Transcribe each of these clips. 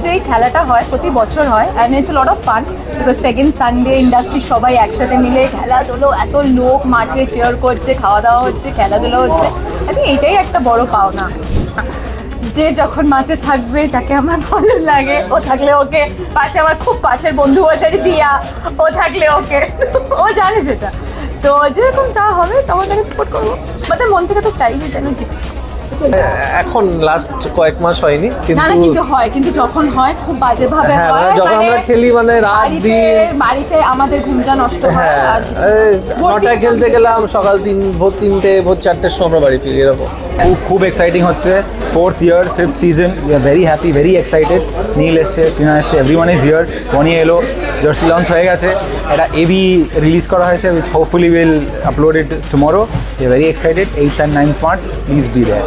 খেলাটা হয়, প্রতি বছর হয় and it's lot of fun because second Sunday industry সবাই একসাথে মিলে খেলাধুলো, এত লোক মাঠে চেয়ার করছে খাওয়া দাওয়া হচ্ছে, খেলাধুলো হচ্ছে। থিঙ্ক এটাই একটা বড় পাওনা। যে যখন মাঠে থাকবে, যাকে আমার ভালো লাগে, ও থাকলে ওকে, পাশে আমার খুব কাছের বন্ধু বসারি দিয়া, ও থাকলে ওকে। ও জানে সেটা। তো যেরকম যা হবে তখন তাকে সাপোর্ট করব। মানে মন থেকে তো চাইবি যেন জিত এখন লাস্ট কয়েক মাস হয়নি না না কিন্তু কিন্তু হয় কিন্তু যখন হয় খুব বাজে ভাবে হ্যাঁ, হয় মানে যখন আমরা খেলি মানে রাত দিন- বাড়িতে আমাদের ঘুমটা নষ্ট হয় হ্যাঁ না। নটায় খেলতে গেলাম সকাল তিন ভোর তিনটে ভোর চারটের সময় আমরা বাড়ি ফিরি এরকম। খুব খুব এক্সাইটিং হচ্ছে। Fourth year fifth season we are very happy very excited Neel এসছে টিনা এসছে এভরি ওয়ান ইজ হিয়ার বনি এলো জার্সি লঞ্চ হয়ে গেছে। একটা এবি রিলিজ করা হয়েছে which hopefully will upload it tomorrow very excited eight and ninth March please be there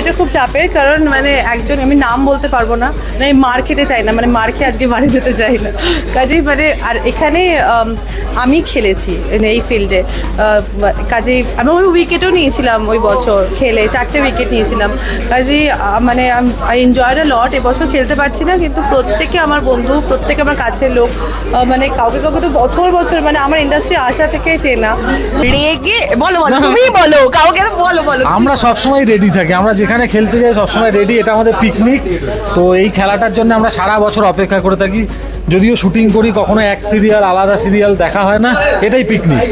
এটা খুব চাপের কারণ মানে একজন আমি নাম বলতে পারব না। মানে আমি মার খেতে চাই না মানে মার খেয়ে আজকে বাড়ি যেতে চাই না। কাজেই মানে আর এখানে আমি খেলেছি মানে এই ফিল্ডে কাজেই আমি ওই উইকেটও নিয়েছিলাম ওই বছর খেলে চারটে উইকেট নিয়েছিলাম। কাজেই মানে আই এনজয়েড আ লট এবছর খেলতে পারছি না কিন্তু প্রত্যেকে আমার বন্ধু প্রত্যেকে আমার কাছের লোক মানে কাউকে কাউকে তো বছর বছর মানে আমার ইন্ডাস্ট্রি আসা থেকে চেনা। রেগে বলো বলো তুমি বলো কাউকে বলো বলো। আমরা সবসময় রেডি থাকি আমরা যেখানে খেলতে যাই সবসময় রেডি এটা আমাদের পিকনিক তো এই খেলাটার জন্য আমরা সারা বছর অপেক্ষা করে থাকি। যদিও শুটিং করি, কখনো এক সিরিয়াল আলাদা সিরিয়াল দেখা হয় না। এটাই পিকনিক